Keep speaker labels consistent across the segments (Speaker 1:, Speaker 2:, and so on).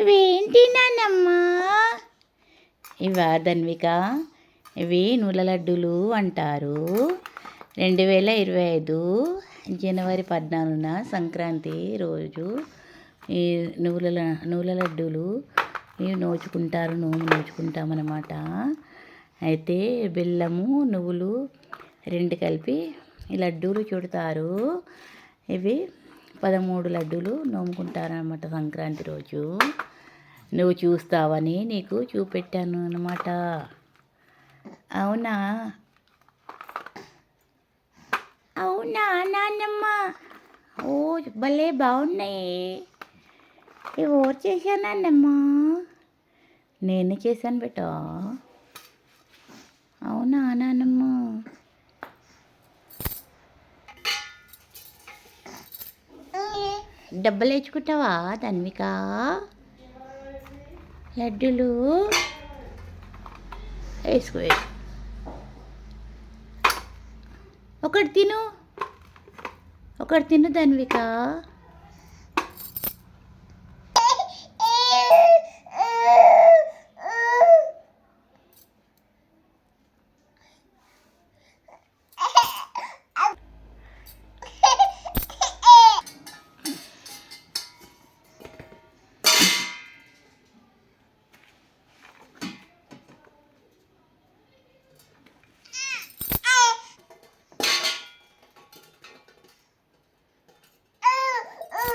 Speaker 1: ఇవేంటి నాన్నమ్మా ఇవా ధన్విక ఇవి నూల లడ్డూలు అంటారు. రెండు వేల ఇరవై ఐదు జనవరి పద్నాలుగున సంక్రాంతి రోజు ఈ నువ్వుల నూల లడ్డూలు ఇవి నోచుకుంటారు నూనె నోచుకుంటామన్నమాట. అయితే బెల్లము నువ్వులు రెండు కలిపి లడ్డూలు చుడతారు. ఇవి పదమూడు లడ్డూలు నోముకుంటారనమాట సంక్రాంతి రోజు. నువ్వు చూస్తావని నీకు చూపెట్టాను అన్నమాట. అవునా? అవునా నాన్నమ్మ? ఓ భలే బాగున్నాయి. ఇవి ఓరు చేశాను నేను చేశాను బెట అవునా నాన్నమ్మ? డబ్బలు వేసుకుంటావా తన్విక? లడ్డూలు వేసుకో ఒకటి తిను. ఒకటి తిను ధన్విక.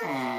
Speaker 1: Aww.